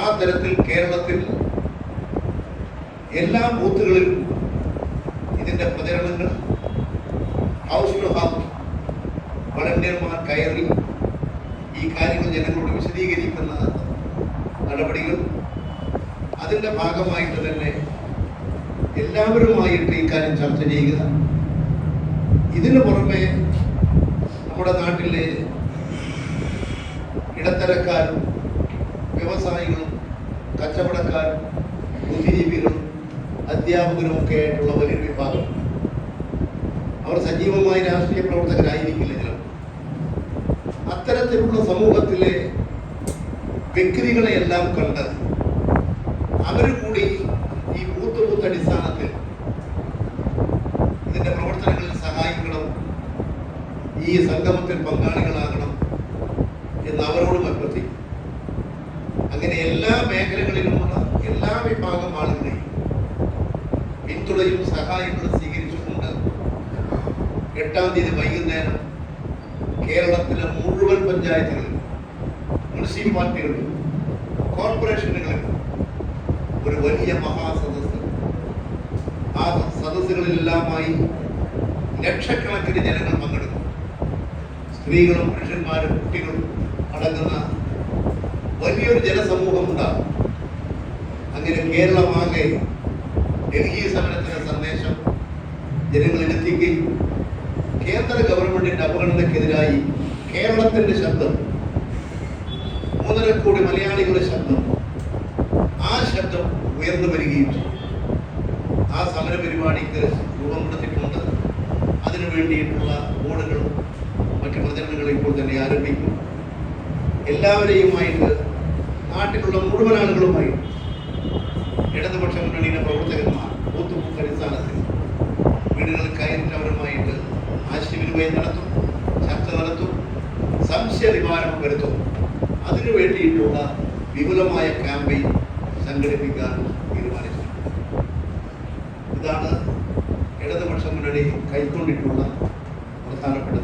ആ തരത്തിൽ കേരളത്തിൽ എല്ലാ ബൂത്തുകളിലും ഇതിന്റെ പ്രചരണങ്ങൾ ഹൗസ് ടു ഹൗസ് വളണ്ടിയർമാർ കയറി ഈ കാര്യങ്ങൾ ജനങ്ങളോട് വിശദീകരിക്കുന്ന നടപടികൾ അതിന്റെ ഭാഗമായിട്ട് തന്നെ എല്ലാവരുമായിട്ട് ഈ കാര്യം ചർച്ച ചെയ്യുക. ഇതിനു പുറമെ നമ്മുടെ നാട്ടിലെ ഇടത്തരക്കാരും വ്യവസായികളും കച്ചവടക്കാരും ബുദ്ധിജീവികളും അധ്യാപകരും ഒക്കെ ആയിട്ടുള്ള വലിയൊരു വിഭാഗം. അവർ സജീവമായി രാഷ്ട്രീയ പ്രവർത്തകരായിരിക്കില്ലെങ്കിലും അത്തരത്തിലുള്ള സമൂഹത്തിലെ വ്യക്തികളെയെല്ലാം കണ്ട് അവർ കൂടി ഈ ബൂത്ത് ബൂത്ത് അടിസ്ഥാനത്തിൽ ഇതിന്റെ പ്രവർത്തനങ്ങളിൽ സഹായിക്കണം ഈ സംഗമത്തിൽ പങ്കാളികളാകണം എന്ന് അവരോടും അഭ്യർത്ഥിക്കും അങ്ങനെ എല്ലാ മേഖലകളിലുമുള്ള എല്ലാ വിഭാഗം ആളുകളെയും പിന്തുണയും സഹായങ്ങളും സ്വീകരിച്ചുകൊണ്ട് എട്ടാം തീയതി വൈകുന്നേരം കേരളത്തിലെ മുഴുവൻ പഞ്ചായത്തുകളിലും മുനിസിപ്പാലിറ്റികളിലും കോർപ്പറേഷനുകളിലും ഒരു വലിയ മഹാസദസ് ആ സദസ്സുകളിലെല്ലാമായി ലക്ഷക്കണക്കിന് ജനങ്ങൾ പങ്കെടുക്കും സ്ത്രീകളും പുരുഷന്മാരും കുട്ടികളും അടങ്ങുന്ന വലിയൊരു ജനസമൂഹം ഉണ്ടാകും. അങ്ങനെ കേരളമാകെ ഡൽഹി സമരത്തിന്റെ സന്ദേശം ജനങ്ങളിലെത്തിക്കുകയും കേന്ദ്ര ഗവൺമെന്റിന്റെ അവഗണനക്കെതിരായി കേരളത്തിന്റെ ശബ്ദം മൂന്നര കോടി മലയാളികളുടെ ശബ്ദം ആ ശബ്ദം ഉയർന്നു വരികയും ചെയ്യും ആ സമര പരിപാടിക്ക് രൂപം കൊടുത്തിട്ടുണ്ട്. അതിനു വേണ്ടിയിട്ടുള്ള ബോർഡുകളും മറ്റു പ്രചരണങ്ങളും ഇപ്പോൾ തന്നെ ആരംഭിക്കും. എല്ലാവരെയുമായിട്ട് നാട്ടിലുള്ള മുഴുവൻ ആളുകളുമായി ഇടതുപക്ഷ മുന്നണിയുടെ പ്രവർത്തകന്മാർ ബൂത്ത് ബൂത്ത് അടിസ്ഥാനത്തിൽ വീടുകളിൽ അവരുമായിട്ട് ആശയവിനിമയം നടത്തും ചർച്ച നടത്തും സംശയ നിവാരണം വരുത്തും. അതിനു വേണ്ടിയിട്ടുള്ള വിപുലമായ ക്യാമ്പയിൻ സംഘടിപ്പിക്കാൻ തീരുമാനിച്ചിട്ടുണ്ട്. ഇതാണ് ഇടതുപക്ഷ മുന്നണി കൈക്കൊണ്ടിട്ടുള്ള